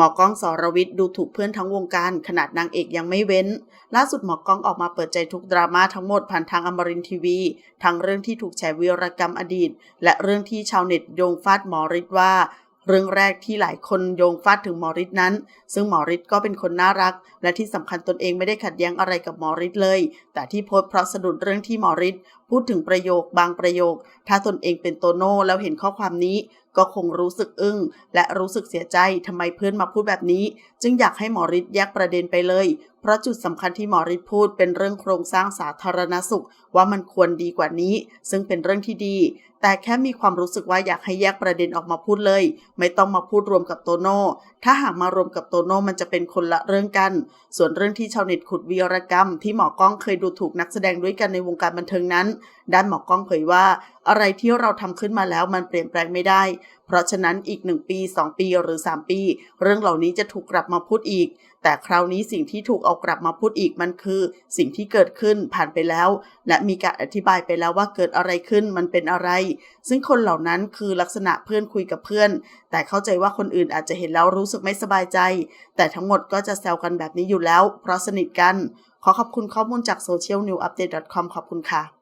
หมอก้องสรวิทย์ดูถูกเพื่อนทั้งวงการขนาดนางเอกยังไม่เว้น ล่าสุดหมอก้องออกมาเปิดใจทุกดราม่าทั้งหมดผ่านทางอมรินทร์ทีวี ทั้งเรื่องที่ถูกแฉวีรกรรมอดีต และเรื่องที่ชาวเน็ตโยงฟาดหมอฤทธิ์ว่า เรื่องแรกที่หลายคนโยงฟาดถึงหมอฤทธิ์นั้น ซึ่งหมอฤทธิ์ก็เป็นคนน่ารัก และที่สำคัญตนเองไม่ได้ขัดแย้งอะไรกับหมอฤทธิ์เลย แต่ที่โพสเพราะสะดุดเรื่องที่หมอฤทธิ์ พูดถึงประโยคบางประโยค ถ้าตนเองเป็นโตโน่แล้วเห็นข้อความนี้ ก็คงรู้สึกอึ้ง และรู้สึกเสียใจทำไมเพื่อนมาพูดแบบนี้ จึงอยากให้หมอฤทธิ์แยกประเด็นไปเลย เพราะจุดสำคัญที่หมอฤทธิ์พูดเป็นเรื่องโครงสร้างสาธารณสุข ว่ามันควรดีกว่านี้ ซึ่งเป็นเรื่องที่ดี แต่แค่มีความรู้สึกว่าอยากให้แยกประเด็นออกมาพูดเลย ไม่ต้องมาพูดรวมกับโตโน่ถ้าหากมารวมกับโตโน่มันจะเป็นคนละเรื่องกัน ส่วนเรื่องที่ชาวเน็ตขุดวีรกรรม ที่หมอก้องเคยดูถูกนักแสดงด้วยกันในวงการบันเทิงนั้นด้านหมอกล้องเผยว่า อะไรที่เราทำขึ้นมาแล้วมันเปลี่ยนแปลงไม่ได้ เพราะฉะนั้นอีก 1 ปี 2 ปีหรือ 3 ปี เรื่องเหล่านี้จะถูกกลับมาพูดอีก แต่คราวนี้สิ่งที่ถูกเอากลับมาพูดอีกมันคือ สิ่งที่เกิดขึ้นผ่านไปแล้ว และมีการอธิบายไปแล้วว่าเกิดอะไรขึ้นมันเป็นอะไร ซึ่งคนเหล่านั้นคือลักษณะเพื่อนคุยกับเพื่อน แต่เข้าใจว่าคนอื่นอาจจะเห็นแล้วรู้สึกไม่สบายใจ แต่ทั้งหมดก็จะแซวกันแบบนี้อยู่แล้ว เพราะสนิทกัน ขอขอบคุณข้อมูลจาก socialnewupdate.com ขอบคุณค่ะ